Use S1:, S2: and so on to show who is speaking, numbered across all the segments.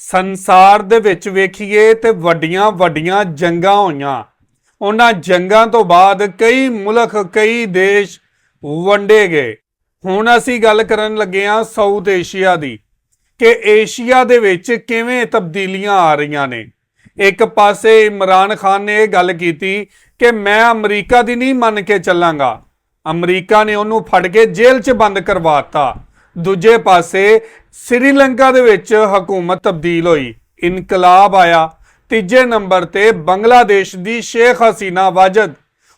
S1: ਸੰਸਾਰ ਦੇ ਵਿੱਚ ਵੇਖੀਏ ਤੇ ਵੱਡੀਆਂ ਵੱਡੀਆਂ ਜੰਗਾਂ ਹੋਈਆਂ। ਉਹਨਾਂ ਜੰਗਾਂ ਤੋਂ ਬਾਅਦ ਕਈ ਮੁਲਕ, ਕਈ ਦੇਸ਼ ਵੰਡੇ ਗਏ। ਹੁਣ ਅਸੀਂ ਗੱਲ ਕਰਨ ਲੱਗੇ ਹਾਂ ਸਾਊਥ ਏਸ਼ੀਆ ਦੀ ਕਿ ਏਸ਼ੀਆ ਦੇ ਵਿੱਚ ਕਿਵੇਂ ਤਬਦੀਲੀਆਂ ਆ ਰਹੀਆਂ ਨੇ। ਇੱਕ ਪਾਸੇ ਇਮਰਾਨ ਖਾਨ ਨੇ ਇਹ ਗੱਲ ਕੀਤੀ ਕਿ ਮੈਂ ਅਮਰੀਕਾ ਦੀ ਨਹੀਂ ਮੰਨ ਕੇ ਚੱਲਾਂਗਾ। ਅਮਰੀਕਾ ਨੇ ਉਹਨੂੰ ਫੜ ਕੇ ਜੇਲ੍ਹ 'ਚ ਬੰਦ ਕਰਵਾਤਾ ਦੂਜੇ ਪਾਸੇ ਸ੍ਰੀਲੰਕਾ ਦੇ ਵਿੱਚ ਹਕੂਮਤ ਤਬਦੀਲ ਹੋਈ। ਇਨਕਲਾਬ ਆਇਆ। ਤੀਜੇ ਨੰਬਰ ਤੇ ਬੰਗਲਾਦੇਸ਼ ਦੀ ਸ਼ੇਖ ਹਸੀਨਾ ਵਾਜਦ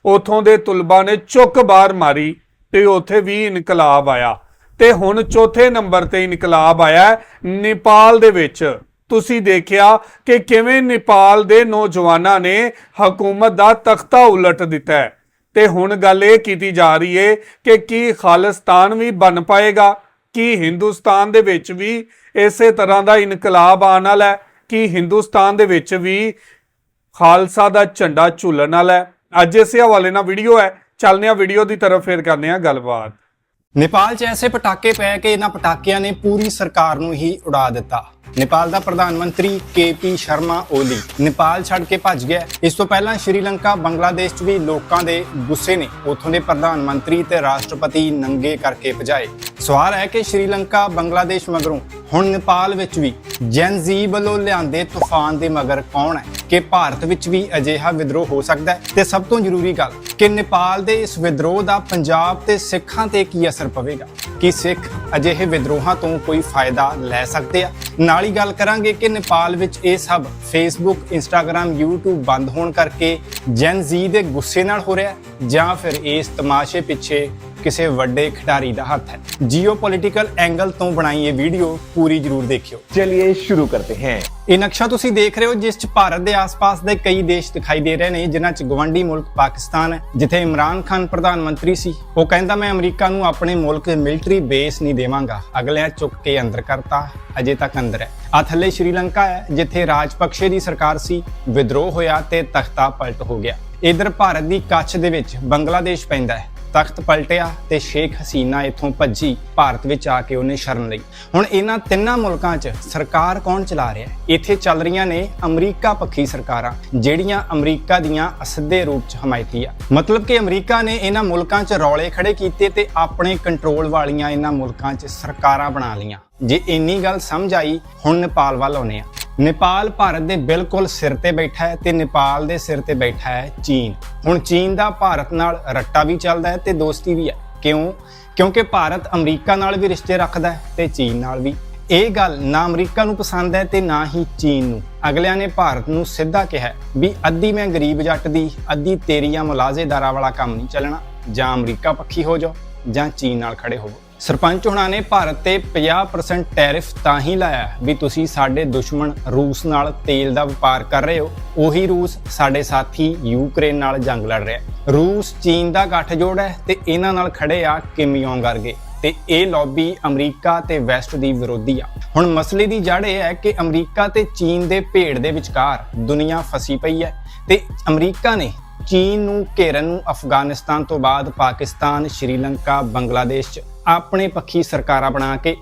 S1: ਉਥੋਂ ਦੇ ਤੁਲਬਾ ਨੇ ਚੁੱਕ ਬਾਹਰ ਮਾਰੀ ਤੇ ਉੱਥੇ ਵੀ ਇਨਕਲਾਬ ਆਇਆ। ਤੇ ਹੁਣ ਚੌਥੇ ਨੰਬਰ ਤੇ ਇਨਕਲਾਬ ਆਇਆ ਨੇਪਾਲ ਦੇ ਵਿੱਚ। ਤੁਸੀਂ ਦੇਖਿਆ ਕਿ ਕਿਵੇਂ ਨੇਪਾਲ ਦੇ ਨੌਜਵਾਨਾਂ ਨੇ ਹਕੂਮਤ ਦਾ ਤਖਤਾ ਉਲਟ ਦਿੱਤਾ ਹੈ। ਤੇ ਹੁਣ ਗੱਲ ਇਹ ਕੀਤੀ ਜਾ ਰਹੀ ਹੈ ਕਿ ਕੀ ਖਾਲਿਸਤਾਨ ਵੀ ਬਣ ਪਾਏਗਾ। ਕੀ ਹਿੰਦੁਸਤਾਨ ਦੇ ਵਿੱਚ ਵੀ ਇਸੇ ਤਰ੍ਹਾਂ ਦਾ ਇਨਕਲਾਬ ਆਉਣ ਵਾਲਾ ਹੈ? ਕਿ ਹਿੰਦੁਸਤਾਨ ਦੇ ਵਿੱਚ ਵੀ ਖਾਲਸਾ ਦਾ ਝੰਡਾ ਝੂਲਣ ਵਾਲਾ ਹੈ? ਅੱਜ ਇਸੇ ਹਵਾਲੇ ਨਾਲ ਵੀਡੀਓ ਹੈ। ਚੱਲਦੇ ਹਾਂ ਵੀਡੀਓ ਦੀ ਤਰਫ, ਫੇਰ ਕਰਨੇ ਆ ਗੱਲਬਾਤ।
S2: ਨੇਪਾਲ 'ਚ ਐਸੇ ਪਟਾਕੇ ਪਏ ਕਿ ਇਹਨਾਂ ਪਟਾਕਿਆਂ ਨੇ ਪੂਰੀ ਸਰਕਾਰ ਨੂੰ ਹੀ ਉਡਾ ਦਿੱਤਾ। ਨੇਪਾਲ ਦਾ ਪ੍ਰਧਾਨ ਮੰਤਰੀ ਕੇਪੀ ਸ਼ਰਮਾ ਓਲੀ। ਨੇਪਾਲ ਛੱਡ ਕੇ ਭੱਜ ਗਿਆ। ਇਸ ਤੋਂ ਪਹਿਲਾਂ ਸ਼੍ਰੀਲੰਕਾ, ਬੰਗਲਾਦੇਸ਼ 'ਚ ਵੀ ਲੋਕਾਂ ਦੇ ਗੁੱਸੇ ਨੇ। ਉੱਥੋਂ ਦੇ ਪ੍ਰਧਾਨ ਮੰਤਰੀ ਤੇ ਰਾਸ਼ਟਰਪਤੀ ਨੰਗੇ ਕਰਕੇ ਭਜਾਏ। ਸਵਾਲ ਹੈ ਕਿ ਸ਼੍ਰੀਲੰਕਾ, ਬੰਗਲਾਦੇਸ਼ ਮਗਰੋਂ ਹੁਣ ਨੇਪਾਲ ਵਿੱਚ ਵੀ ਜੈਨ ਜ਼ੀ ਵੱਲੋਂ ਲਿਆਂਦੇ ਤੂਫਾਨ ਦੇ ਮਗਰ ਕੌਣ ਹੈ? ਕਿ ਭਾਰਤ ਵਿੱਚ ਵੀ ਅਜਿਹਾ ਵਿਦਰੋਹ ਹੋ ਸਕਦਾ ਹੈ? ਤੇ ਸਭ ਤੋਂ ਜ਼ਰੂਰੀ ਗੱਲ, ਕਿ ਨੇਪਾਲ ਦੇ ਇਸ ਵਿਦਰੋਹ ਦਾ ਪੰਜਾਬ ਤੇ ਸਿੱਖਾਂ ਤੇ ਕੀ ਅਸਰ ਪਵੇਗਾ? ਕਿ ਸਿੱਖ ਅਜਿਹੇ ਵਿਦਰੋਹਾਂ ਤੋਂ ਕੋਈ ਫਾਇਦਾ ਲੈ ਸਕਦੇ ਆ? ਨਾਲ ਹੀ ਗੱਲ ਕਰਾਂਗੇ ਕਿ ਨੇਪਾਲ ਵਿੱਚ ਇਹ ਸਭ ਫੇਸਬੁੱਕ ਇੰਸਟਾਗ੍ਰam YouTube ਬੰਦ ਹੋਣ ਕਰਕੇ ਜੈਨ ਜ਼ੀ ਦੇ ਗੁੱਸੇ ਨਾਲ ਹੋ ਰਿਹਾ ਜਾਂ ਫਿਰ ਇਸ ਤਮਾਸ਼ੇ ਪਿੱਛੇ ਕਿਸੇ ਵੱਡੇ ਖਿਡਾਰੀ ਦਾ ਹੱਥ ਹੈ ਜੀਓਪੋਲਿਟੀਕਲ ਐਂਗਲ ਤੋਂ ਬਣਾਈ ਇਹ ਵੀਡੀਓ ਪੂਰੀ ਜ਼ਰੂਰ ਦੇਖਿਓ
S3: चलिए शुरू करते हैं
S2: ਇਹ ਨਕਸ਼ਾ ਤੁਸੀਂ ਦੇਖ ਰਹੇ ਹੋ ਜਿਸ 'ਚ ਭਾਰਤ ਦੇ ਆਸ-ਪਾਸ ਦੇ ਕਈ ਦੇਸ਼ ਦਿਖਾਈ ਦੇ ਰਹੇ ਨੇ ਜਿਨ੍ਹਾਂ 'ਚ ਗਵੰਡੀ ਮੁਲਕ ਪਾਕਿਸਤਾਨ ਹੈ ਜਿੱਥੇ ਇਮਰਾਨ ਖਾਨ ਪ੍ਰਧਾਨ ਮੰਤਰੀ ਸੀ ਉਹ ਕਹਿੰਦਾ ਮੈਂ ਅਮਰੀਕਾ ਨੂੰ ਆਪਣੇ ਮੁਲਕ ਮਿਲਟਰੀ ਬੇਸ ਨਹੀਂ ਦੇਵਾਂਗਾ ਅਗਲਿਆਂ ਚੁੱਕ ਕੇ ਅੰਦਰ ਕਰਤਾ ਅਜੇ ਤੱਕ ਅੰਦਰ ਹੈ ਆ ਥੱਲੇ ਸ਼੍ਰੀਲੰਕਾ ਹੈ ਜਿੱਥੇ ਰਾਜਪਕਸ਼ੇ ਦੀ ਸਰਕਾਰ ਸੀ ਵਿਦਰੋਹ ਹੋਇਆ ਤੇ ਤਖਤਾ ਪਲਟ ਹੋ ਗਿਆ ਇਧਰ ਭਾਰਤ ਦੀ ਕੱਛ ਦੇ ਵਿੱਚ ਬੰਗਲਾਦੇਸ਼ ਪੈਂਦਾ ਹੈ ਤਖਤ ਪਲਟਿਆ ਤੇ ਸ਼ੇਖ ਹਸੀਨਾ ਇੱਥੋਂ ਭੱਜੀ ਭਾਰਤ ਵਿੱਚ ਆ ਕੇ ਉਹਨੇ ਸ਼ਰਨ ਲਈ। ਹੁਣ ਇਹਨਾਂ ਤਿੰਨਾਂ ਮੁਲਕਾਂ 'ਚ ਸਰਕਾਰ ਕੌਣ ਚਲਾ ਰਿਹਾ ਹੈ? ਇੱਥੇ ਚੱਲ ਰਹੀਆਂ ਨੇ ਅਮਰੀਕਾ ਪੱਖੀ ਸਰਕਾਰਾਂ, ਜਿਹੜੀਆਂ ਅਮਰੀਕਾ ਦੀਆਂ ਅਸਿੱਧੇ ਰੂਪ 'ਚ ਹਮਾਇਤੀ ਆ। ਮਤਲਬ ਕਿ ਅਮਰੀਕਾ ਨੇ ਇਹਨਾਂ ਮੁਲਕਾਂ 'ਚ ਰੌਲੇ ਖੜੇ ਕੀਤੇ ਤੇ ਆਪਣੇ ਕੰਟਰੋਲ ਵਾਲੀਆਂ ਇਹਨਾਂ ਮੁਲਕਾਂ 'ਚ ਸਰਕਾਰਾਂ ਬਣਾ ਲਈਆਂ। ਜੇ ਇੰਨੀ ਗੱਲ ਸਮਝ ਆਈ, ਹੁਣ ਨੇਪਾਲ ਵੱਲ ਆਉਨੇ ਆ ਨੇਪਾਲ ਭਾਰਤ ਦੇ ਬਿਲਕੁਲ ਸਿਰ ਤੇ ਬੈਠਾ ਹੈ ਤੇ ਨੇਪਾਲ ਦੇ ਸਿਰ ਤੇ ਬੈਠਾ ਹੈ ਚੀਨ। ਹੁਣ ਚੀਨ ਦਾ ਭਾਰਤ ਨਾਲ ਰੱਟਾ ਵੀ ਚੱਲਦਾ ਹੈ ਤੇ ਦੋਸਤੀ ਵੀ ਹੈ। ਕਿਉਂ? ਕਿਉਂਕਿ ਭਾਰਤ ਅਮਰੀਕਾ ਨਾਲ ਵੀ ਰਿਸ਼ਤੇ ਰੱਖਦਾ ਹੈ ਤੇ ਚੀਨ ਨਾਲ ਵੀ। ਇਹ ਗੱਲ ਨਾ ਅਮਰੀਕਾ ਨੂੰ ਪਸੰਦ ਹੈ ਤੇ ਨਾ ਹੀ ਚੀਨ ਨੂੰ। ਅਗਲਿਆਂ ਨੇ ਭਾਰਤ ਨੂੰ ਸਿੱਧਾ ਕਿਹਾ ਵੀ ਅੱਧੀ ਮੈਂ ਗਰੀਬ ਜੱਟ ਦੀ, ਅੱਧੀ ਤੇਰੀਆਂ ਮੁਲਾਜ਼ੇਦਾਰਾਂ ਵਾਲਾ ਕੰਮ ਨਹੀਂ ਚੱਲਣਾ। ਜਾਂ ਅਮਰੀਕਾ ਪੱਖੀ ਹੋ ਜਾਓ ਜਾਂ ਚੀਨ ਨਾਲ ਖੜੇ ਹੋਵੋ। ਸਰਪੰਚ ਹੁਣਾਂ ਨੇ ਭਾਰਤ ਤੇ 50% ਟੈਰਿਫ ਤਾਂ ਹੀ ਲਾਇਆ ਵੀ ਤੁਸੀਂ ਸਾਡੇ ਦੁਸ਼ਮਣ ਰੂਸ ਨਾਲ ਤੇਲ ਦਾ ਵਪਾਰ ਕਰ ਰਹੇ ਹੋ। ਉਹੀ ਰੂਸ ਸਾਡੇ ਸਾਥੀ ਯੂਕਰੇਨ ਨਾਲ ਜੰਗ ਲੜ ਰਿਹਾ ਰੂਸ, ਚੀਨ ਦਾ ਗੱਠਜੋੜ ਹੈ ਤੇ ਇਹਨਾਂ ਨਾਲ ਖੜੇ ਆ ਕਿਮ ਯੋਂਗ ਵਰਗੇ। ਤੇ ਇਹ ਲੌਬੀ ਅਮਰੀਕਾ ਤੇ ਵੈਸਟ ਦੀ ਵਿਰੋਧੀ ਆ। ਹੁਣ ਮਸਲੇ ਦੀ ਜੜ ਇਹ ਹੈ ਕਿ ਅਮਰੀਕਾ ਤੇ ਚੀਨ ਦੇ ਭੇੜ ਦੇ ਵਿਚਕਾਰ ਦੁਨੀਆ ਫਸੀ ਪਈ ਹੈ ਤੇ ਅਮਰੀਕਾ ਨੇ ਚੀਨ ਨੂੰ ਘੇਰਨ ਨੂੰ ਅਫਗਾਨਿਸਤਾਨ ਤੋਂ ਬਾਅਦ ਪਾਕਿਸਤਾਨ, ਸ਼੍ਰੀਲੰਕਾ, ਬੰਗਲਾਦੇਸ਼ 'ਚ ਆਪਣੇ ਪੱਖੀ ਸਰਕਾਰਾਂ ਬਣਾ ਕੇ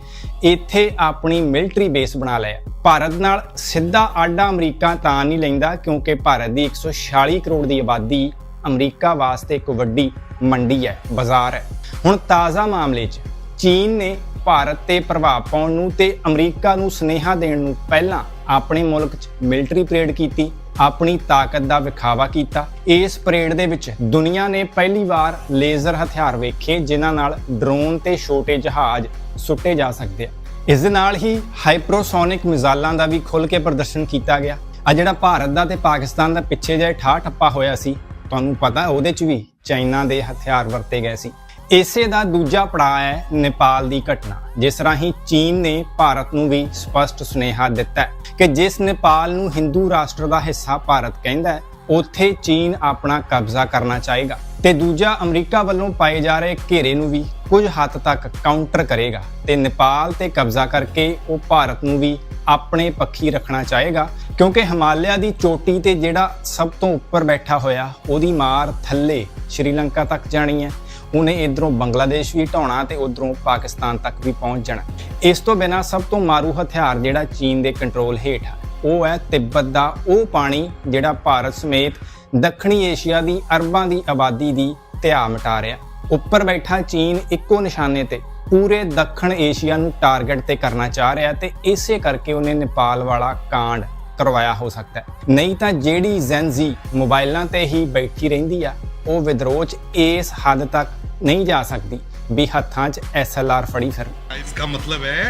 S2: ਇੱਥੇ ਆਪਣੀ ਮਿਲਟਰੀ ਬੇਸ ਬਣਾ ਲਿਆ ਭਾਰਤ ਨਾਲ ਸਿੱਧਾ ਆਡਾ ਅਮਰੀਕਾ ਤਾਂ ਨਹੀਂ ਲੈਂਦਾ ਕਿਉਂਕਿ ਭਾਰਤ ਦੀ 146 ਕਰੋੜ ਦੀ ਆਬਾਦੀ ਅਮਰੀਕਾ ਵਾਸਤੇ ਇੱਕ ਵੱਡੀ ਮੰਡੀ ਹੈ, ਬਾਜ਼ਾਰ ਹੈ। ਹੁਣ ਤਾਜ਼ਾ ਮਾਮਲੇ 'ਚ ਚੀਨ ਨੇ ਭਾਰਤ ਤੇ ਪ੍ਰਭਾਵ ਪਾਉਣ ਨੂੰ ਤੇ ਅਮਰੀਕਾ ਨੂੰ ਸੁਨੇਹਾ ਦੇਣ ਨੂੰ ਪਹਿਲਾਂ ਆਪਣੇ ਮੁਲਕ 'ਚ ਮਿਲਟਰੀ ਪਰੇਡ ਕੀਤੀ, ਆਪਣੀ ਤਾਕਤ ਦਾ ਵਿਖਾਵਾ ਕੀਤਾ। ਇਸ ਪਰੇਡ ਦੇ ਵਿੱਚ ਦੁਨੀਆ ਨੇ ਪਹਿਲੀ ਵਾਰ ਲੇਜ਼ਰ ਹਥਿਆਰ ਵੇਖੇ, ਜਿਨ੍ਹਾਂ ਨਾਲ ਡਰੋਨ ਤੇ ਛੋਟੇ ਜਹਾਜ਼ ਸੁੱਟੇ ਜਾ ਸਕਦੇ ਆ। ਇਸ ਦੇ ਨਾਲ ਹੀ ਹਾਈਪਰੋਸੋਨਿਕ ਮਿਜ਼ਾਈਲਾਂ ਦਾ ਵੀ ਖੁੱਲ ਕੇ ਪ੍ਰਦਰਸ਼ਨ ਕੀਤਾ ਗਿਆ। ਆ ਜਿਹੜਾ ਭਾਰਤ ਦਾ ਤੇ ਪਾਕਿਸਤਾਨ ਦਾ ਪਿੱਛੇ ਜੇ ਠਾਹ ਠੱਪਾ ਹੋਇਆ ਸੀ, ਤੁਹਾਨੂੰ ਪਤਾ ਉਹਦੇ 'ਚ ਵੀ ਚਾਈਨਾ ਦੇ ਹਥਿਆਰ ਵਰਤੇ ਗਏ ਸੀ। ਇਸੇ ਦਾ ਦੂਜਾ ਪੜਾਅ ਹੈ ਨੇਪਾਲ ਦੀ ਘਟਨਾ। ਜਿਸ ਰਾਹੀਂ ਚੀਨ ਨੇ ਭਾਰਤ ਨੂੰ ਵੀ ਸਪਸ਼ਟ ਸੁਨੇਹਾ ਦਿੱਤਾ ਹੈ ਕਿ ਜਿਸ ਨੇਪਾਲ ਨੂੰ ਹਿੰਦੂ ਰਾਸ਼ਟਰ ਦਾ ਹਿੱਸਾ ਭਾਰਤ ਕਹਿੰਦਾ ਹੈ, ਉੱਥੇ ਚੀਨ ਆਪਣਾ ਕਬਜ਼ਾ ਕਰਨਾ ਚਾਹੇਗਾ। ਤੇ ਦੂਜਾ, ਅਮਰੀਕਾ ਵੱਲੋਂ ਪਾਏ ਜਾ ਰਹੇ ਘੇਰੇ ਨੂੰ ਵੀ ਕੁਝ ਹੱਦ ਤੱਕ ਕਾਊਂਟਰ ਕਰੇਗਾ ਤੇ ਨੇਪਾਲ ਤੇ ਕਬਜ਼ਾ ਕਰਕੇ ਉਹ ਭਾਰਤ ਨੂੰ ਵੀ ਆਪਣੇ ਪੱਖੀ ਰੱਖਣਾ ਚਾਹੇਗਾ, ਕਿਉਂਕਿ ਹਿਮਾਲਿਆ ਦੀ ਚੋਟੀ ਤੇ ਜਿਹੜਾ ਸਭ ਤੋਂ ਉੱਪਰ ਬੈਠਾ ਹੋਇਆ, ਉਹਦੀ ਮਾਰ ਥੱਲੇ ਸ਼੍ਰੀਲੰਕਾ ਤੱਕ ਜਾਣੀ ਹੈ। ਉਹਨੇ ਇਧਰੋਂ ਬੰਗਲਾਦੇਸ਼ ਵੀ ਢਾਉਣਾ ਤੇ ਉਧਰੋਂ ਪਾਕਿਸਤਾਨ ਤੱਕ ਵੀ ਪਹੁੰਚ ਜਾਣਾ। ਇਸ ਤੋਂ ਬਿਨਾ ਸਭ ਤੋਂ ਮਾਰੂ ਹਥਿਆਰ ਜਿਹੜਾ ਚੀਨ ਦੇ ਕੰਟਰੋਲ ਹੇਠ ਆ, ਉਹ ਹੈ ਤਿੱਬਤ ਦਾ ਉਹ ਪਾਣੀ ਜਿਹੜਾ ਭਾਰਤ ਸਮੇਤ ਦੱਖਣੀ ਏਸ਼ੀਆ ਦੀ ਅਰਬਾਂ ਦੀ ਆਬਾਦੀ ਦੀ ਧਿਆ ਮਿਟਾ ਰਿਹਾ। ਉੱਪਰ ਬੈਠਾ ਚੀਨ ਇੱਕੋ ਨਿਸ਼ਾਨੇ ਤੇ ਪੂਰੇ ਦੱਖਣ ਏਸ਼ੀਆ ਨੂੰ ਟਾਰਗੇਟ ਤੇ ਕਰਨਾ ਚਾਹ ਰਿਹਾ ਤੇ ਇਸੇ ਕਰਕੇ ਉਹਨੇ ਨੇਪਾਲ ਵਾਲਾ ਕਾਂਡ ਕਰਵਾਇਆ ਹੋ ਸਕਦਾ ਨਹੀਂ ਤਾਂ ਜਿਹੜੀ ਜ਼ੈਨਜ਼ੀ ਮੋਬਾਈਲਾਂ ਤੇ ਹੀ ਬੈਠੀ ਰਹਿੰਦੀ ਆ, ਉਹ ਵਿਦਰੋਹ 'ਚ ਇਸ ਹੱਦ ਤੱਕ ਨਹੀਂ ਜਾ ਸਕਦੀ ਵੀ ਹੱਥਾਂ 'ਚ ਐਸਐਲਆਰ ਫੜੀ ਫਿਰ
S3: इसका मतलब है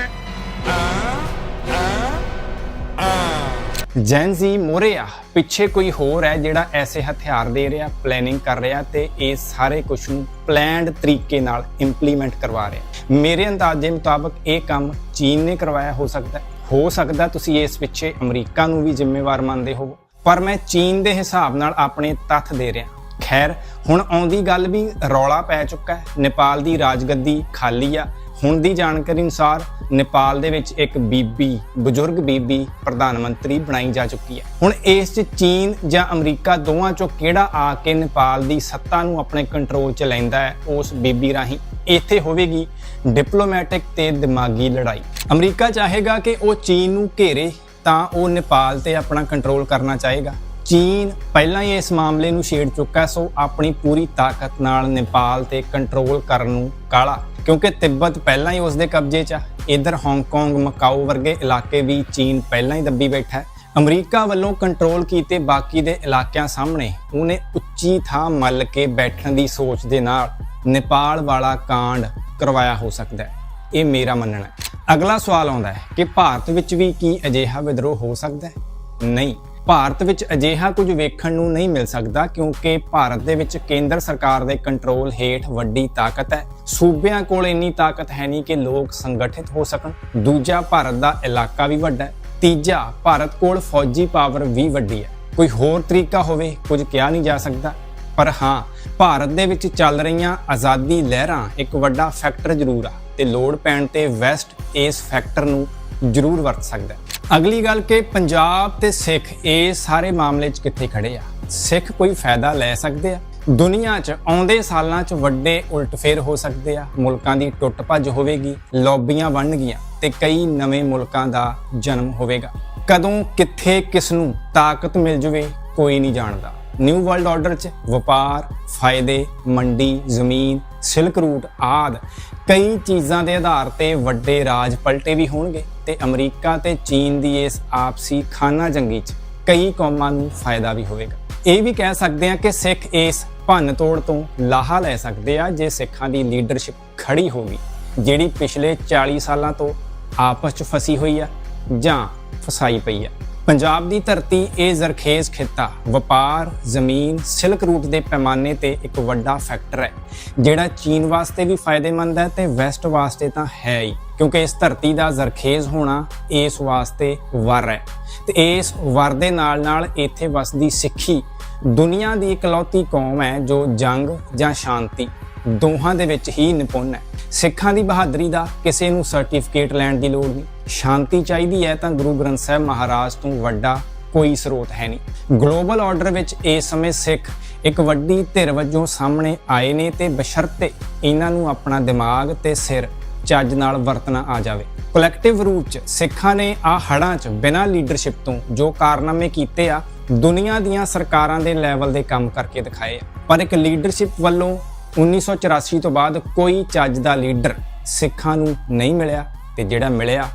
S2: ਜੈਨਜ਼ੀ ਮੋਰੇ ਆ ਪਿੱਛੇ ਕੋਈ ਹੋਰ ਹੈ ਜਿਹੜਾ ਐਸੇ ਹਥਿਆਰ ਦੇ ਰਿਹਾ ਪਲੈਨਿੰਗ ਕਰ ਰਿਹਾ ਤੇ ਇਹ ਸਾਰੇ ਕੁਝ ਨੂੰ ਪਲੈਨਡ ਤਰੀਕੇ ਨਾਲ ਇੰਪਲੀਮੈਂਟ ਕਰਵਾ ਰਿਹਾ ਮੇਰੇ ਅੰਦਾਜ਼ੇ ਮੁਤਾਬਕ ਇਹ ਕੰਮ ਚੀਨ ਨੇ ਕਰਵਾਇਆ ਹੋ ਸਕਦਾ ਹੈ। ਹੋ ਸਕਦਾ ਤੁਸੀਂ ਇਸ ਪਿੱਛੇ ਅਮਰੀਕਾ ਨੂੰ ਵੀ ਜ਼ਿੰਮੇਵਾਰ ਮੰਨਦੇ ਹੋ ਪਰ ਮੈਂ ਚੀਨ ਦੇ ਹਿਸਾਬ ਨਾਲ ਆਪਣੇ ਤੱਥ ਦੇ ਰਿਹਾ ਖੈਰ, ਹੁਣ ਆਉਂਦੀ ਗੱਲ ਵੀ ਰੌਲਾ ਪੈ ਚੁੱਕਾ ਹੈ। ਨੇਪਾਲ ਦੀ ਰਾਜਗੱਦੀ ਖਾਲੀ ਆ। ਹੁਣ ਦੀ ਜਾਣਕਾਰੀ ਅਨੁਸਾਰ ਨੇਪਾਲ ਦੇ ਵਿੱਚ ਇੱਕ ਬੀਬੀ, ਬਜ਼ੁਰਗ ਬੀਬੀ ਪ੍ਰਧਾਨ ਮੰਤਰੀ ਬਣਾਈ ਜਾ ਚੁੱਕੀ ਹੈ। ਹੁਣ ਇਸ 'ਚ ਚੀਨ ਜਾਂ ਅਮਰੀਕਾ ਦੋਵਾਂ 'ਚੋਂ ਕਿਹੜਾ ਆ ਕੇ ਨੇਪਾਲ ਦੀ ਸੱਤਾ ਨੂੰ ਆਪਣੇ ਕੰਟਰੋਲ 'ਚ ਲੈਂਦਾ ਹੈ, ਉਸ ਬੀਬੀ ਰਾਹੀਂ? ਇੱਥੇ ਹੋਵੇਗੀ ਡਿਪਲੋਮੈਟਿਕ ਤੇ ਦਿਮਾਗੀ ਲੜਾਈ। ਅਮਰੀਕਾ ਚਾਹੇਗਾ ਕਿ ਉਹ ਚੀਨ ਨੂੰ ਘੇਰੇ ਤਾਂ ਉਹ ਨੇਪਾਲ ਤੇ ਆਪਣਾ ਕੰਟਰੋਲ ਕਰਨਾ ਚਾਹੇਗਾ। ਚੀਨ ਪਹਿਲਾਂ ਹੀ ਇਸ ਮਾਮਲੇ ਨੂੰ ਛੇੜ ਚੁੱਕਾ, ਸੋ ਆਪਣੀ ਪੂਰੀ ਤਾਕਤ ਨਾਲ ਨੇਪਾਲ ਤੇ ਕੰਟਰੋਲ ਕਰਨ ਨੂੰ ਕਾਲਾ, ਕਿਉਂਕਿ ਤਿੱਬਤ ਪਹਿਲਾਂ ਹੀ ਉਸ ਦੇ ਕਬਜ਼ੇ 'ਚ ਆ। ਇਧਰ ਹਾਂਗਕਾਂਗ ਮਕਾਓ ਵਰਗੇ ਇਲਾਕੇ ਵੀ ਚੀਨ ਪਹਿਲਾਂ ਹੀ ਦੱਬੀ ਬੈਠਾ ਹੈ। ਅਮਰੀਕਾ ਵੱਲੋਂ ਕੰਟਰੋਲ ਕੀਤੇ ਬਾਕੀ ਦੇ ਇਲਾਕਿਆਂ ਸਾਹਮਣੇ ਉਹਨੇ ਉੱਚੀ ਥਾਂ ਮੱਲ ਕੇ ਬੈਠਣ ਦੀ ਸੋਚ ਦੇ ਨਾਲ ਨੇਪਾਲ ਵਾਲਾ ਕਾਂਡ ਕਰਵਾਇਆ ਹੋ ਸਕਦਾ ਹੈ। ਇਹ ਮੇਰਾ ਮੰਨਣਾ ਹੈ। ਅਗਲਾ ਸਵਾਲ ਆਉਂਦਾ ਹੈ ਕਿ ਭਾਰਤ ਵਿੱਚ ਵੀ ਕੀ ਅਜਿਹਾ ਵਿਦਰੋਹ ਹੋ ਸਕਦਾ ਹੈ? ਨਹੀਂ। ਭਾਰਤ ਵਿੱਚ ਅਜਿਹਾ ਕੁਝ ਵੇਖਣ ਨੂੰ ਨਹੀਂ ਮਿਲ ਸਕਦਾ ਕਿਉਂਕਿ ਭਾਰਤ ਦੇ ਵਿੱਚ ਕੇਂਦਰ ਸਰਕਾਰ ਦੇ ਕੰਟਰੋਲ ਹੇਠ ਵੱਡੀ ਤਾਕਤ ਹੈ। ਸੂਬਿਆਂ ਕੋਲ ਇੰਨੀ ਤਾਕਤ ਹੈ ਨਹੀਂ ਕਿ ਲੋਕ ਸੰਗਠਿਤ ਹੋ ਸਕਣ। ਦੂਜਾ ਭਾਰਤ ਦਾ ਇਲਾਕਾ ਵੀ ਵੱਡਾ ਹੈ। ਤੀਜਾ, ਭਾਰਤ ਕੋਲ ਫੌਜੀ ਪਾਵਰ ਵੀ ਵੱਡੀ ਹੈ। ਕੋਈ ਹੋਰ ਤਰੀਕਾ ਹੋਵੇ, ਕੁਝ ਕਿਹਾ ਨਹੀਂ ਜਾ ਸਕਦਾ। ਪਰ ਹਾਂ, ਭਾਰਤ ਦੇ ਵਿੱਚ ਚੱਲ ਰਹੀਆਂ ਆਜ਼ਾਦੀ ਲਹਿਰਾਂ ਇੱਕ ਵੱਡਾ ਫੈਕਟਰ ਜ਼ਰੂਰ ਆ ਤੇ ਲੋੜ ਪੈਣ ਤੇ ਵੈਸਟ ਇਸ ਫੈਕਟਰ ਨੂੰ ਜ਼ਰੂਰ ਵਰਤ ਸਕਦਾ ਅਗਲੀ ਗੱਲ ਕਿ ਪੰਜਾਬ ਤੇ ਸਿੱਖ ਇਹ ਸਾਰੇ ਮਾਮਲੇ 'ਚ ਕਿੱਥੇ ਖੜੇ ਆ? ਸਿੱਖ ਕੋਈ ਫਾਇਦਾ ਲੈ ਸਕਦੇ ਆ? ਦੁਨੀਆ 'ਚ ਆਉਂਦੇ ਸਾਲਾਂ 'ਚ ਵੱਡੇ ਉਲਟਫੇਰ ਹੋ ਸਕਦੇ ਆ? ਮੁਲਕਾਂ ਦੀ ਟੁੱਟ ਭੱਜ ਹੋਵੇਗੀ, ਲੌਬੀਆਂ ਬਣਨਗੀਆਂ ਤੇ ਕਈ ਨਵੇਂ ਮੁਲਕਾਂ ਦਾ ਜਨਮ ਹੋਵੇਗਾ। ਕਦੋਂ ਕਿੱਥੇ ਕਿਸ ਨੂੰ ਤਾਕਤ ਮਿਲ ਜਵੇ, ਕੋਈ ਨਹੀਂ ਜਾਣਦਾ। ਨਿਊ ਵਰਲਡ ਆਰਡਰ 'ਚ ਵਪਾਰ, ਫਾਇਦੇ, ਮੰਡੀ, ਜ਼ਮੀਨ, ਸਿਲਕ ਰੂਟ ਆਦ ਕਈ ਚੀਜ਼ਾਂ ਦੇ ਆਧਾਰ ਤੇ ਵੱਡੇ ਰਾਜ ਪਲਟੇ ਵੀ ਹੋਣਗੇ ਤੇ ਅਮਰੀਕਾ ਤੇ ਚੀਨ ਦੀ ਇਸ ਆਪਸੀ ਖਾਨਾ ਜੰਗੀ 'ਚ ਕਈ ਕੌਮਾਂ ਨੂੰ ਫਾਇਦਾ ਵੀ ਹੋਵੇਗਾ। ਇਹ ਵੀ ਕਹਿ ਸਕਦੇ ਹਾਂ ਕਿ ਸਿੱਖ ਇਸ ਭੰਨ ਤੋੜ ਤੋਂ ਲਾਹਾ ਲੈ ਸਕਦੇ ਆ ਜੇ ਸਿੱਖਾਂ ਦੀ ਲੀਡਰਸ਼ਿਪ ਖੜੀ ਹੋਗੀ ਜਿਹੜੀ ਪਿਛਲੇ 40 ਸਾਲਾਂ ਤੋਂ ਆਪਸ 'ਚ ਫਸੀ ਹੋਈ ਆ ਜਾਂ ਫਸਾਈ ਪਈ ਆ। ਪੰਜਾਬ ਦੀ ਧਰਤੀ ਇਹ ਜ਼ਰਖੇਜ਼ ਖਿੱਤਾ। ਵਪਾਰ, ਜ਼ਮੀਨ, ਸਿਲਕ ਰੂਟ ਦੇ ਪੈਮਾਨੇ ਤੇ ਇੱਕ ਵੱਡਾ ਫੈਕਟਰ ਹੈ, ਜਿਹੜਾ ਚੀਨ ਵਾਸਤੇ ਵੀ ਫਾਇਦੇਮੰਦ ਹੈ ਤੇ ਵੈਸਟ ਵਾਸਤੇ ਤਾਂ ਹੈ ਹੀ, ਕਿਉਂਕਿ ਇਸ ਧਰਤੀ ਦਾ ਜ਼ਰਖੇਜ਼ ਹੋਣਾ ਇਸ ਵਾਸਤੇ ਵਰ ਹੈ। ਤੇ ਇਸ ਵਰ ਦੇ ਨਾਲ ਨਾਲ ਇੱਥੇ ਵਸਦੀ ਸਿੱਖੀ ਦੁਨੀਆ ਦੀ ਇਕਲੌਤੀ ਕੌਮ ਹੈ ਜੋ ਜੰਗ ਜਾਂ ਸ਼ਾਂਤੀ ਦੋਹਾਂ ਦੇ ਵਿੱਚ ਹੀ ਨਿਪੁੰਨ ਹੈ। ਸਿੱਖਾਂ ਦੀ ਬਹਾਦਰੀ ਦਾ ਕਿਸੇ ਨੂੰ ਸਰਟੀਫਿਕੇਟ ਲੈਣ ਦੀ ਲੋੜ ਨਹੀਂ। ਸ਼ਾਂਤੀ ਚਾਹੀਦੀ ਹੈ ਤਾਂ ਗੁਰੂ ਗ੍ਰੰਥ ਸਾਹਿਬ ਮਹਾਰਾਜ ਤੋਂ ਵੱਡਾ ਕੋਈ ਸਰੋਤ ਹੈ ਨਹੀਂ। ਗਲੋਬਲ ਆਰਡਰ ਵਿੱਚ ਇਸ ਸਮੇਂ ਸਿੱਖ ਇੱਕ ਵੱਡੀ ਧਿਰ ਵਜੋਂ ਸਾਹਮਣੇ ਆਏ ਨੇ ਤੇ ਬਸ਼ਰਤੇ ਇਹਨਾਂ ਨੂੰ ਆਪਣਾ ਦਿਮਾਗ ਤੇ ਸਿਰ ਚੱਜ ਨਾਲ ਵਰਤਣਾ ਆ ਜਾਵੇ। ਕਲੈਕਟਿਵ ਰੂਪ ਚ ਸਿੱਖਾਂ ਨੇ ਆ ਹੜਾਂ ਚ ਬਿਨਾਂ ਲੀਡਰਸ਼ਿਪ ਤੋਂ ਜੋ ਕਾਰਨਾਮੇ ਕੀਤੇ ਆ, ਦੁਨੀਆ ਦੀਆਂ ਸਰਕਾਰਾਂ ਦੇ ਲੈਵਲ ਦੇ ਕੰਮ ਕਰਕੇ ਦਿਖਾਏ ਆ। ਪਰ ਇੱਕ ਲੀਡਰਸ਼ਿਪ ਵੱਲੋਂ 1984 ਤੋਂ ਬਾਅਦ ਕੋਈ ਚੱਜ ਦਾ ਲੀਡਰ ਸਿੱਖਾਂ ਨੂੰ ਨਹੀਂ ਮਿਲਿਆ ਤੇ ਜਿਹੜਾ ਮਿਲਿਆ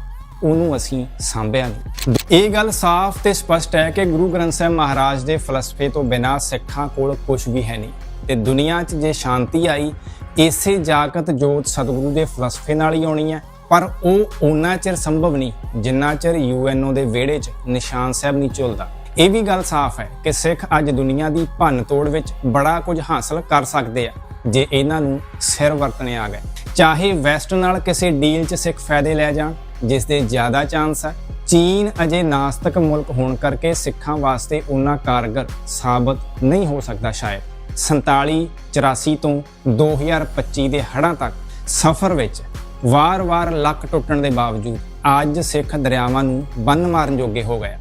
S2: ਉਹਨੂੰ ਅਸੀਂ ਸਾਂਭਿਆ ਨਹੀਂ। ਇਹ ਗੱਲ ਸਾਫ਼ ਤੇ ਸਪਸ਼ਟ ਹੈ ਕਿ ਗੁਰੂ ਗ੍ਰੰਥ ਸਾਹਿਬ ਮਹਾਰਾਜ ਦੇ ਫਲਸਫੇ ਤੋਂ ਬਿਨਾਂ ਸਿੱਖਾਂ ਕੋਲ ਕੁਝ ਵੀ ਹੈ ਨਹੀਂ ਤੇ ਦੁਨੀਆ 'ਚ ਜੇ ਸ਼ਾਂਤੀ ਆਈ, ਇਸੇ ਜਾਗਤ ਜੋਤ ਸਤਿਗੁਰੂ ਦੇ ਫਲਸਫੇ ਨਾਲ ਹੀ ਆਉਣੀ ਹੈ। ਪਰ ਉਹ ਓਨਾ ਚਿਰ ਸੰਭਵ ਨਹੀਂ ਜਿੰਨਾ ਚਿਰ ਯੂਐਨਓ ਦੇ ਵਿਹੜੇ 'ਚ ਨਿਸ਼ਾਨ ਸਾਹਿਬ ਨਹੀਂ ਝੁਲਦਾ। ਇਹ ਵੀ ਗੱਲ ਸਾਫ਼ ਹੈ ਕਿ ਸਿੱਖ ਅੱਜ ਦੁਨੀਆ ਦੀ ਭੰਨ ਤੋੜ ਵਿੱਚ ਬੜਾ ਕੁਝ ਹਾਸਲ ਕਰ ਸਕਦੇ ਆ। ਜੇ ਇਹਨਾਂ ਨੂੰ ਸਿਰ ਵਰਤਣੇ ਆ ਗਏ। ਚਾਹੇ ਵੈਸਟ ਨਾਲ ਕਿਸੇ ਡੀਲ 'ਚ ਸਿੱਖ ਫਾਇਦੇ ਲੈ ਜਾਣ, ਜਿਸ ਦੇ ਜ਼ਿਆਦਾ ਚਾਂਸ ਹੈ ਚੀਨ ਅਜੇ ਨਾਸਤਕ ਮੁਲਕ ਹੋਣ ਕਰਕੇ ਸਿੱਖਾਂ ਵਾਸਤੇ ਉਹਨਾਂ ਕਾਰਗਰ ਸਾਬਤ ਨਹੀਂ ਹੋ ਸਕਦਾ ਸ਼ਾਇਦ। 47 84 ਤੋਂ 2025 ਦੇ ਹੜ੍ਹਾਂ ਤੱਕ ਸਫ਼ਰ ਵਿੱਚ ਵਾਰ-ਵਾਰ ਲੱਕ ਟੁੱਟਣ ਦੇ ਬਾਵਜੂਦ ਅੱਜ ਸਿੱਖ ਦਰਿਆਵਾਂ ਨੂੰ ਬੰਨ ਮਾਰਨ ਜੋਗੇ ਹੋ ਗਿਆ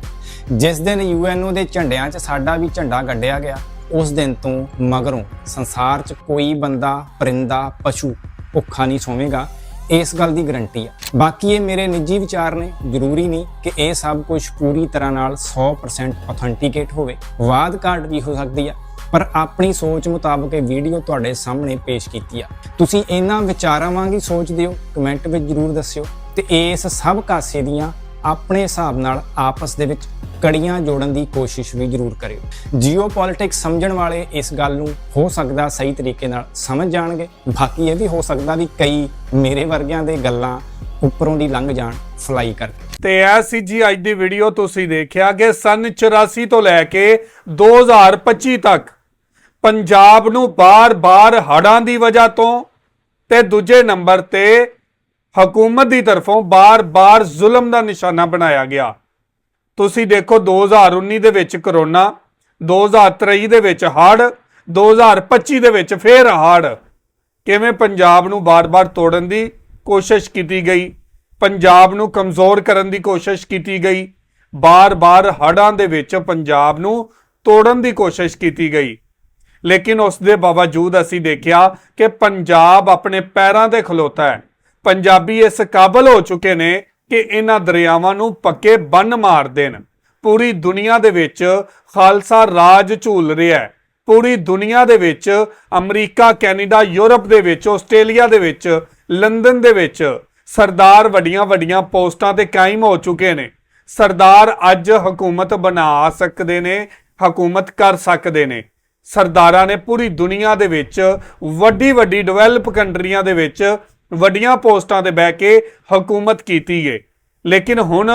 S2: ਜਿਸ ਦਿਨ ਯੂਐਨਓ ਦੇ ਝੰਡਿਆਂ 'ਚ ਸਾਡਾ ਵੀ ਝੰਡਾ ਗੱਡਿਆ ਗਿਆ ਉਸ ਦਿਨ ਤੋਂ ਮਗਰੋਂ ਸੰਸਾਰ 'ਚ ਕੋਈ ਬੰਦਾ, ਪਰਿੰਦਾ, ਪਸ਼ੂ ਭੁੱਖਾ ਨਹੀਂ ਸੋਵੇਗਾ, ਇਸ ਗੱਲ ਦੀ ਗਰੰਟੀ ਆ। ਬਾਕੀ ਇਹ ਮੇਰੇ ਨਿੱਜੀ ਵਿਚਾਰ ਨੇ, ਜ਼ਰੂਰੀ ਨਹੀਂ ਕਿ ਇਹ ਸਭ ਕੁਝ ਪੂਰੀ ਤਰ੍ਹਾਂ ਨਾਲ 100% ਆਥੈਂਟਿਕੇਟ ਹੋਵੇ। ਵਾਦ ਘਾਟ ਵੀ ਹੋ ਸਕਦੀ ਆ, ਪਰ ਆਪਣੀ ਸੋਚ ਮੁਤਾਬਕ ਇਹ ਵੀਡੀਓ ਤੁਹਾਡੇ ਸਾਹਮਣੇ ਪੇਸ਼ ਕੀਤੀ ਆ। ਤੁਸੀਂ ਇਹਨਾਂ ਵਿਚਾਰਾਂ ਵਾਂਗ ਹੀ ਸੋਚਦੇ ਹੋ, ਕਮੈਂਟ ਵਿੱਚ ਜਰੂਰ ਦੱਸਿਓ ਤੇ ਇਸ ਸਭ ਕਾਸੇ ਦੀਆਂ ਆਪਣੇ ਹਿਸਾਬ ਨਾਲ ਆਪਸ ਦੇ ਵਿੱਚ ਕੜੀਆਂ ਜੋੜਨ ਦੀ ਕੋਸ਼ਿਸ਼ ਵੀ ਜ਼ਰੂਰ ਕਰਿਓ। ਜੀਓਪੋਲਿਟਿਕਸ ਸਮਝਣ ਵਾਲੇ ਇਸ ਗੱਲ ਨੂੰ ਹੋ ਸਕਦਾ ਸਹੀ ਤਰੀਕੇ ਨਾਲ ਸਮਝ ਜਾਣਗੇ। ਬਾਕੀ ਇਹ ਵੀ ਹੋ ਸਕਦਾ ਵੀ ਕਈ ਮੇਰੇ ਵਰਗਿਆਂ ਦੇ ਗੱਲਾਂ ਉੱਪਰੋਂ ਦੀ ਲੰਘ ਜਾਣ ਫਲਾਈ ਕਰਕੇ।
S1: ਤੇ ਇਹ ਸੀ ਜੀ ਅੱਜ ਦੀ ਵੀਡੀਓ ਤੁਸੀਂ ਦੇਖਿਆ ਕਿ ਸਨ 84 ਤੋਂ ਲੈ ਕੇ 2025 ਤੱਕ ਪੰਜਾਬ ਨੂੰ ਬਾਰ-ਬਾਰ ਹੜ੍ਹਾਂ ਦੀ ਵਜ੍ਹਾ ਤੋਂ ਤੇ ਦੂਜੇ ਨੰਬਰ ਤੇ ਹਕੂਮਤ ਦੀ ਤਰਫੋਂ ਬਾਰ-ਬਾਰ ਜ਼ੁਲਮ ਦਾ ਨਿਸ਼ਾਨਾ ਬਣਾਇਆ ਗਿਆ। ਤੁਸੀਂ ਦੇਖੋ 2019 ਦੇ ਵਿੱਚ ਕਰੋਨਾ 2023 ਦੇ ਵਿੱਚ ਹੜ੍ਹ 2025 ਦੇ ਵਿੱਚ ਫੇਰ ਹੜ੍ਹ। ਕਿਵੇਂ ਪੰਜਾਬ ਨੂੰ ਬਾਰ-ਬਾਰ ਤੋੜਨ ਦੀ ਕੋਸ਼ਿਸ਼ ਕੀਤੀ ਗਈ? ਪੰਜਾਬ ਨੂੰ ਕਮਜ਼ੋਰ ਕਰਨ ਦੀ ਕੋਸ਼ਿਸ਼ ਕੀਤੀ ਗਈ। ਬਾਰ-ਬਾਰ ਹੜ੍ਹਾਂ ਦੇ ਵਿੱਚ ਪੰਜਾਬ ਨੂੰ ਤੋੜਨ ਦੀ ਕੋਸ਼ਿਸ਼ ਕੀਤੀ ਗਈ। ਲੇਕਿਨ ਉਸ ਦੇ ਬਾਵਜੂਦ ਅਸੀਂ ਦੇਖਿਆ ਕਿ ਪੰਜਾਬ ਆਪਣੇ ਪੈਰਾਂ ਤੇ ਖਲੋਤਾ ਹੈ। ਪੰਜਾਬੀ ਇਸ ਕਾਬਲ ਹੋ ਚੁੱਕੇ ਨੇ ਕਿ ਇਹਨਾਂ ਦਰਿਆਵਾਂ ਨੂੰ ਪੱਕੇ ਬੰਨ ਮਾਰ ਦੇਣ। ਪੂਰੀ ਦੁਨੀਆ ਦੇ ਵਿੱਚ ਖਾਲਸਾ ਰਾਜ ਝੂਲ ਰਿਹਾ ਹੈ। ਪੂਰੀ ਦੁਨੀਆ ਦੇ ਵਿੱਚ ਅਮਰੀਕਾ, ਕੈਨੇਡਾ, ਯੂਰਪ ਦੇ ਵਿੱਚ, ਆਸਟ੍ਰੇਲੀਆ ਦੇ ਵਿੱਚ, ਲੰਡਨ ਦੇ ਵਿੱਚ ਸਰਦਾਰ ਵੱਡੀਆਂ ਵੱਡੀਆਂ ਪੋਸਟਾਂ ਤੇ ਕਾਇਮ ਹੋ ਚੁੱਕੇ ਨੇ। ਸਰਦਾਰ ਅੱਜ ਹਕੂਮਤ ਬਣਾ ਸਕਦੇ ਨੇ, ਹਕੂਮਤ ਕਰ ਸਕਦੇ ਨੇ। ਸਰਦਾਰਾਂ ਨੇ ਪੂਰੀ ਦੁਨੀਆ ਦੇ ਵਿੱਚ ਵੱਡੀ ਵੱਡੀ ਡਿਵੈਲਪ ਕੰਟਰੀਆਂ ਦੇ ਵਿੱਚ ਵੱਡੀਆਂ ਪੋਸਟਾਂ ਤੇ ਬਹਿ ਕੇ ਹਕੂਮਤ ਕੀਤੀ ਏ। ਲੇਕਿਨ ਹੁਣ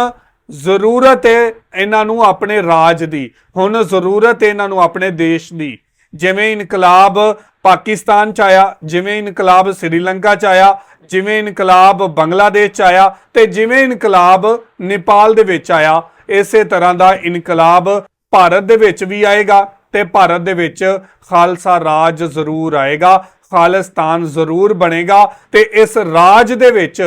S1: ਜ਼ਰੂਰਤ ਹੈ ਇਹਨਾਂ ਨੂੰ ਆਪਣੇ ਰਾਜ ਦੀ, ਹੁਣ ਜ਼ਰੂਰਤ ਹੈ ਇਹਨਾਂ ਨੂੰ ਆਪਣੇ ਦੇਸ਼ ਦੀ। ਜਿਵੇਂ ਇਨਕਲਾਬ ਪਾਕਿਸਤਾਨ ਚ ਆਇਆ, ਜਿਵੇਂ ਇਨਕਲਾਬ ਸ੍ਰੀਲੰਕਾ ਚ ਆਇਆ, ਜਿਵੇਂ ਇਨਕਲਾਬ ਬੰਗਲਾਦੇਸ਼ ਚ ਆਇਆ ਤੇ ਜਿਵੇਂ ਇਨਕਲਾਬ ਨੇਪਾਲ ਦੇ ਵਿੱਚ ਆਇਆ, ਇਸੇ ਤਰ੍ਹਾਂ ਦਾ ਇਨਕਲਾਬ ਭਾਰਤ ਦੇ ਵਿੱਚ ਵੀ ਆਏਗਾ ਤੇ ਭਾਰਤ ਦੇ ਵਿੱਚ ਖਾਲਸਾ ਰਾਜ ਜ਼ਰੂਰ ਆਏਗਾ। ਖਾਲਿਸਤਾਨ ਜ਼ਰੂਰ ਬਣੇਗਾ ਤੇ ਇਸ ਰਾਜ ਦੇ ਵਿੱਚ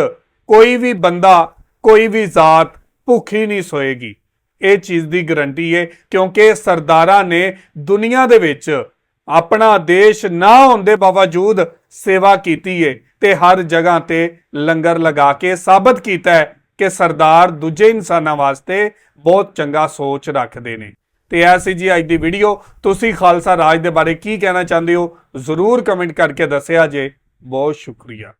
S1: ਕੋਈ ਵੀ ਬੰਦਾ, ਕੋਈ ਵੀ ਜ਼ਾਤ ਭੁੱਖੀ ਨਹੀਂ ਸੋਏਗੀ। ਇਹ ਚੀਜ਼ ਦੀ ਗਰੰਟੀ ਹੈ ਕਿਉਂਕਿ ਸਰਦਾਰਾਂ ਨੇ ਦੁਨੀਆ ਦੇ ਵਿੱਚ ਆਪਣਾ ਦੇਸ਼ ਨਾ ਹੋਣ ਦੇ ਬਾਵਜੂਦ ਸੇਵਾ ਕੀਤੀ ਹੈ ਤੇ ਹਰ ਜਗ੍ਹਾ ਤੇ ਲੰਗਰ ਲਗਾ ਕੇ ਸਾਬਤ ਕੀਤਾ ਹੈ ਕਿ ਸਰਦਾਰ ਦੂਜੇ ਇਨਸਾਨਾਂ ਵਾਸਤੇ ਬਹੁਤ ਚੰਗਾ ਸੋਚ ਰੱਖਦੇ ਨੇ। ਤੇ ਇਹ ਸੀ ਜੀ ਅੱਜ ਦੀ ਵੀਡੀਓ ਤੁਸੀਂ ਖਾਲਸਾ ਰਾਜ ਦੇ ਬਾਰੇ ਕੀ ਕਹਿਣਾ ਚਾਹੁੰਦੇ ਹੋ? ਜ਼ਰੂਰ ਕਮੈਂਟ ਕਰਕੇ ਦੱਸਿਆ ਜੇ। ਬਹੁਤ ਸ਼ੁਕਰੀਆ।